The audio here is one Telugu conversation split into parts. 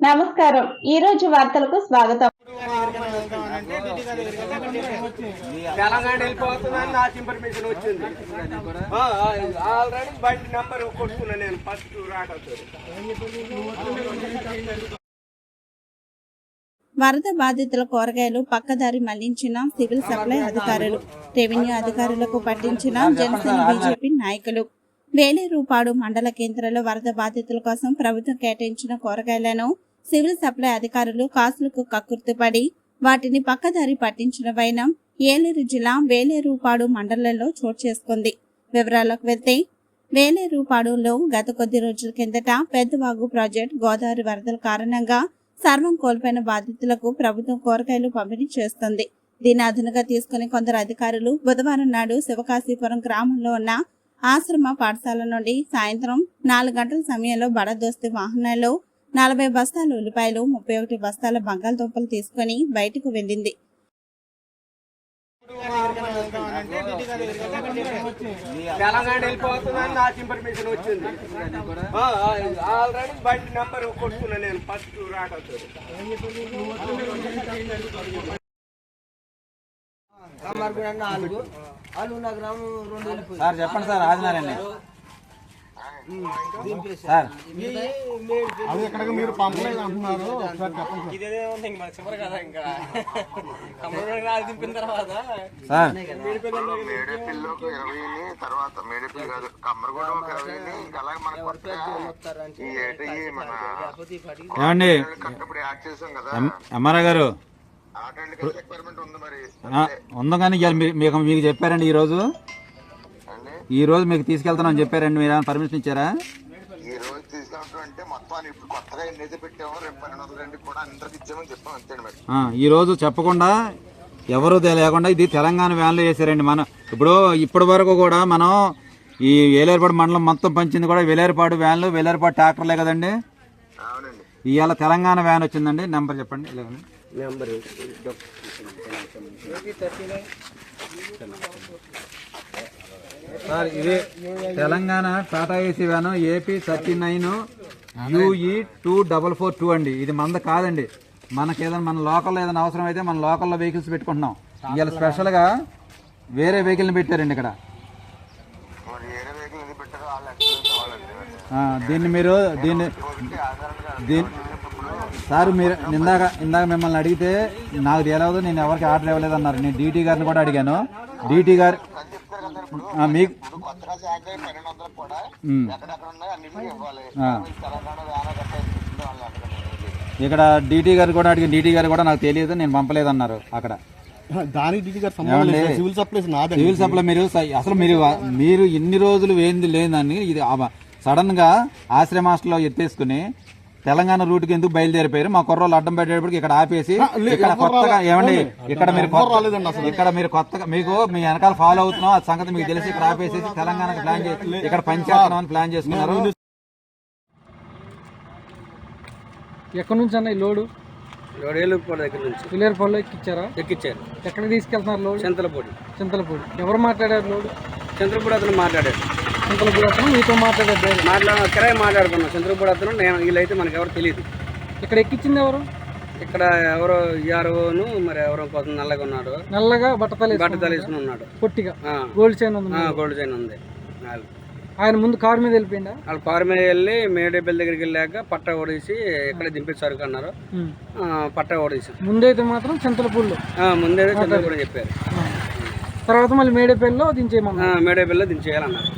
నమస్కారం. ఈ రోజు వార్తలకు స్వాగతం. తెలంగాణ వెళ్ళిపోతుందని నాకు ఇన్ఫర్మేషన్ వచ్చింది ఆల్రెడీ బండి నెంబర్ కొట్టుకున్నా నేను ఫస్ట్ రాకపోతే వరద బాధితుల కూరగాయలు పక్కదారి మళ్ళించిన సివిల్ సప్లై అధికారులు రెవెన్యూ అధికారులకు పట్టించిన జనసేన బీజేపీ నాయకులు. వేలేరుపాడు మండల కేంద్రంలో వరద బాధితుల కోసం ప్రభుత్వం కేటాయించిన కూరగాయలను సివిల్ సప్లై అధికారులు కాసులకు కక్కుర్తిపడి వాటిని పక్కదారి పట్టించిన వైనం ఏలూరు జిల్లా వేలేరుపాడు మండలంలో చోటు చేసుకుంది. వివరాలకు వెళ్తే వేలేరుపాడులో గత కొద్ది రోజుల కిందట పెద్దవాగు ప్రాజెక్ట్ గోదావరి వరదల కారణంగా సర్వం కోల్పోయిన బాధితులకు ప్రభుత్వం కూరగాయలు పంపిణీ చేస్తుంది. దీన్ని అదునుగా తీసుకుని కొందరు అధికారులు బుధవారం నాడు శివకాశీపురం గ్రామంలో ఉన్న ఆశ్రమ పాఠశాల నుండి సాయంత్రం నాలుగు గంటల సమయంలో బడదోస్తి వాహనాల్లో నలభై బస్తాల ఉల్లిపాయలు ముప్పై ఒకటి బస్తాల బంగాళదుంపలు తీసుకుని బయటకు వెళ్ళింది. తెలంగాణ వెళ్ళిపోతుందని నాకు ఇన్ఫర్మేషన్ వచ్చింది. ఆ, ఆ, ఆల్రెడీ బండి నెంబర్ కొట్టుకున్నా నేను ఫస్ట్ రాకపోతే నాలుగు గ్రామం రెండు సార్ చెప్పండి సార్ ఆదినారాయణ సార్. అది ఎక్కడికి మీరు పంపలేదు అంటున్నారు. ఒకసారి చెప్పండి సార్. మేడపిల్లకు ఇరవైని తర్వాత మేడపిల్లి కాదు కమ్మరగూడెం ఒక ఇరవైని ఇంకా అలాగే మనకు ఈ మన ఏమండి? చేసాం కదా. అమ్మారా గారు. ఉంది మరి. ఉందో కానీ మీకు మీకు చెప్పారండి ఈ రోజు ఈ రోజు మీకు తీసుకెళ్తానని చెప్పారండి. మీరు ఏమైనా పర్మిషన్ ఇచ్చారా? ఈ రోజు అంటే మొత్తం ఇప్పుడు కొత్తగా ఎన్ని అయితే పెట్టామో రేపు పన్నెండు వందల రెండు కూడా అందరికి ఇచ్చామని చెప్పాం. అంతేండి మరి. ఆ, ఈ రోజు చెప్పకుండా ఎవరు లేకుండా ఇది తెలంగాణ వ్యాన్లో చేశారండి మనం ఇప్పుడు ఇప్పటి వరకు కూడా మనం ఈ వేలేరుపాడు మండలం మొత్తం పంచింది కూడా వేలేరుపాడు వ్యాన్లు వేలేరుపాడు ట్రాక్టర్లే కదండి? అవునండి. ఇవాళ తెలంగాణ వ్యాన్ వచ్చిందండి. నెంబర్ చెప్పండి. ఇలాగండి. నెంబర్. సార్ ఇది Telangana Tata AC van AP thirty nine UE two double four two అండి. ఇది మంద కాదండి. మనకి ఏదైనా మన లోకల్లో ఏదైనా అవసరం అయితే మన లోకల్లో వెహికల్స్ పెట్టుకుంటున్నాం. ఇవాళ స్పెషల్గా వేరే వెహికల్ని పెట్టారండి ఇక్కడ. మరి. దీన్ని మీరు దీన్ని ఒకటి ఆధారంగా దీని సార్ మీరు ఇందాక ఇందాక మిమ్మల్ని అడిగితే నాకు తెలియదు నేను ఎవరికి ఆర్డర్ ఇవ్వలేదు అన్నారు నేను డీటీ గారిని కూడా అడిగాను. డీటీ గారు మీకు కొత్తగా శాఖ పన్నెండు కూడా. ఎక్కడెక్కడ ఉన్నాయో ఇవ్వాలి. తెలంగాణ ఇక్కడ డీటీ గారు కూడా అడిగి డీటీ గారు కూడా నాకు తెలియదు నేను పంపలేదు అన్నారు అక్కడ? సివిల్ సప్లైస్ నాదే సివిల్ సప్లై మీరు స- అసలు మీరు మీరు ఇన్ని రోజులు ఏంది లేదని ఇది సడన్గా ఆశ్రమ హాస్టల్లో ఎత్తేసుకుని తెలంగాణ రూట్కి ఎందుకు బయలుదేరిపోయారు? మా కుర్రోళ్ళు అడ్డం పెట్టేటప్పటికి ఇక్కడ ఆపేసి ఇక్కడ కొత్తగా ఏమండి? ఇక్కడ మీరు. ఇక్కడ మీరు కొత్తగా మీకు మీ వెనకాల ఫాలో అవుతున్నాం ఆ సంగతి మీకు తెలిసి ఇక్కడ ఆపేసేసి తెలంగాణకి ప్లాన్ చేసి ఇక్కడ పంచాయతీ అని ప్లాన్ చేసుకున్నారు. ఎక్కడి నుంచి అన్న ఈ లోడు? దగ్గర నుంచి. విలేరుపాడులో ఎక్కిచ్చారా? ఎక్కిచ్చారు. ఎక్కడికి తీసుకెళ్తున్నారు లోడు? చింతలపూడి. చింతలపూడి. ఎవరు మాట్లాడారు లోడు? చంద్రపూడి అతను మాట్లాడాడు. చింతలపూడి అతను మీతో డ్రైవర్. మాట్లా కిరాయి మాట్లాడుకున్నాం. అతను నేను వీళ్ళైతే మనకి ఎవరు తెలియదు ఇక్కడ ఎక్కించింది ఎవరు? ఇక్కడ ఎవరో ఈఆర్ఓను మరి ఎవరో కొంత నల్లగా ఉన్నాడు. నల్లగా బట్టతలు బట్ట తలేసుకుని ఉన్నాడు. పొట్టిగా. గోల్డ్ చైన్ ఉంది. గోల్డ్ చైన్ ఉంది. ఆయన ముందు కారు మీద వెళ్ళిపోయిందా వాళ్ళు కారు మీద వెళ్ళి మేడేపల్లి దగ్గరికి వెళ్ళాక పట్ట ఓడేసి ఎక్కడ దింపేసి సరుకు అన్నారు పట్ట ఓడేసి ముందైతే మాత్రం చింతలపూడిలో. ముందే చంద్రపూడి చెప్పారు. తర్వాత మళ్ళీ మేడేపల్లిలో దించేయమన్నా మేడేపల్లిలో దించేయాలన్నారు.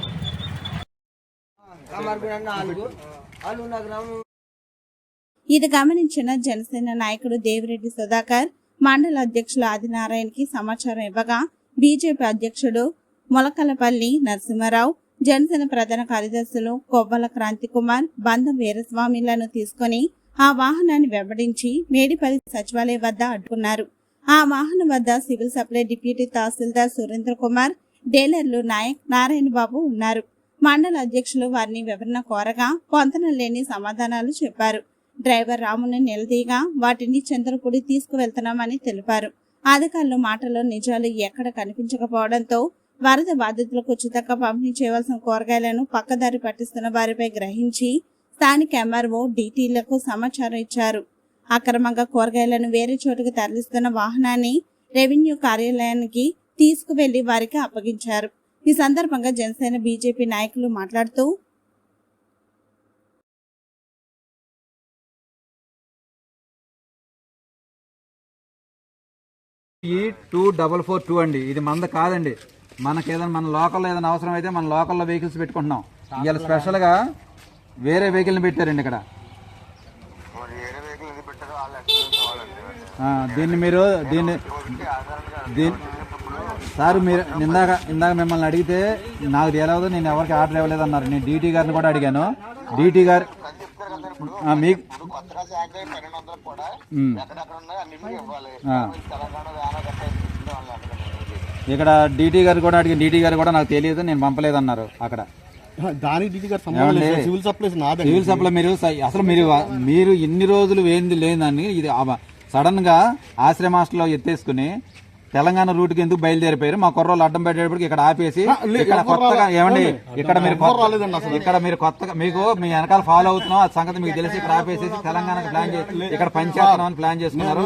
నాలుగు. వాళ్ళు గ్రామం ఇది గమనించిన జనసేన నాయకుడు దేవిరెడ్డి సుధాకర్ మండల అధ్యక్షులు ఆదినారాయణకి సమాచారం ఇవ్వగా బీజేపీ అధ్యక్షుడు మొలకలపల్లి నరసింహారావు జనసేన ప్రధాన కార్యదర్శులు కొవ్వల క్రాంతి కుమార్ బంధం వీరస్వామిలను తీసుకొని ఆ వాహనాన్ని వెంబడించి మేడిపల్లి సచివాలయం వద్ద అడ్డుకున్నారు. ఆ వాహనం వద్ద civil supply deputy tahsildar Surendra Kumar డీలర్లు నాయక్ నారాయణ బాబు ఉన్నారు. మండల అధ్యక్షులు వారిని వివరణ కోరగా పొంతన లేని సమాధానాలు చెప్పారు. డ్రైవర్ రాముని నిలదీగా వాటిని చంద్రపూడి తీసుకువెళ్తున్నామని తెలిపారు. అధికారుల మాటలో నిజాలు ఎక్కడ కనిపించకపోవడంతో వరద బాధితులకు ఉచితంగా పంపిణీ చేయవలసిన కూరగాయలను పక్కదారి పట్టిస్తున్న వారిపై గ్రహించి స్థానిక ఎంఆర్ఓ డీటీలకు సమాచారం ఇచ్చారు. అక్రమంగా కూరగాయలను వేరే చోటుకు తరలిస్తున్న వాహనాన్ని రెవెన్యూ కార్యాలయానికి తీసుకువెళ్ళి వారికి అప్పగించారు. ఈ సందర్భంగా జనసేన బీజేపీ నాయకులు మాట్లాడుతూ ఈ టూ డబల్ ఫోర్ టూ అండి. ఇది మంద కాదండి. మనకి ఏదైనా మన లోకల్లో ఏదైనా అవసరం అయితే మన లోకల్లో వెహికల్స్ పెట్టుకుంటున్నాం. ఇవాళ స్పెషల్గా వేరే వెహికల్ని పెట్టారండి ఇక్కడ. దీన్ని మీరు దీన్ని దీని సార్ మీరు ఇందాక ఇందాక మిమ్మల్ని అడిగితే నాకు తెలియదు నేను ఎవరికి ఆర్డర్ ఇవ్వలేదు అన్నారు నేను డీటీ గారిని కూడా అడిగాను. డీటీ గారు మీకు ఇక్కడ డీటీ గారు కూడా అడిగి డీటీ గారు కూడా నాకు తెలియదు నేను పంపలేదు అన్నారు అక్కడ? సివిల్ సప్లై మీరు అసలు మీరు మీరు ఇన్ని రోజులు ఏంది లేదని ఇది సడన్గా ఆశ్రమ హాస్టల్లో ఎత్తేసుకుని తెలంగాణ రూట్కి ఎందుకు బయలుదేరిపోయారు మా కుర్రోళ్ళు అడ్డం పెట్టేటప్పటికి ఇక్కడ ఆపేసి ఇక్కడ కొత్తగా ఏమండి? ఇక్కడ మీరు. ఇక్కడ మీరు కొత్తగా మీకు మీ వెనకాల ఫాలో అవుతున్నాం ఆ సంగతి మీకు తెలిసి ఇక్కడ ఆపేసేసి తెలంగాణకి ప్లాన్ చేసి ఇక్కడ పనిచేస్తున్నాం అని ప్లాన్ చేసుకున్నారు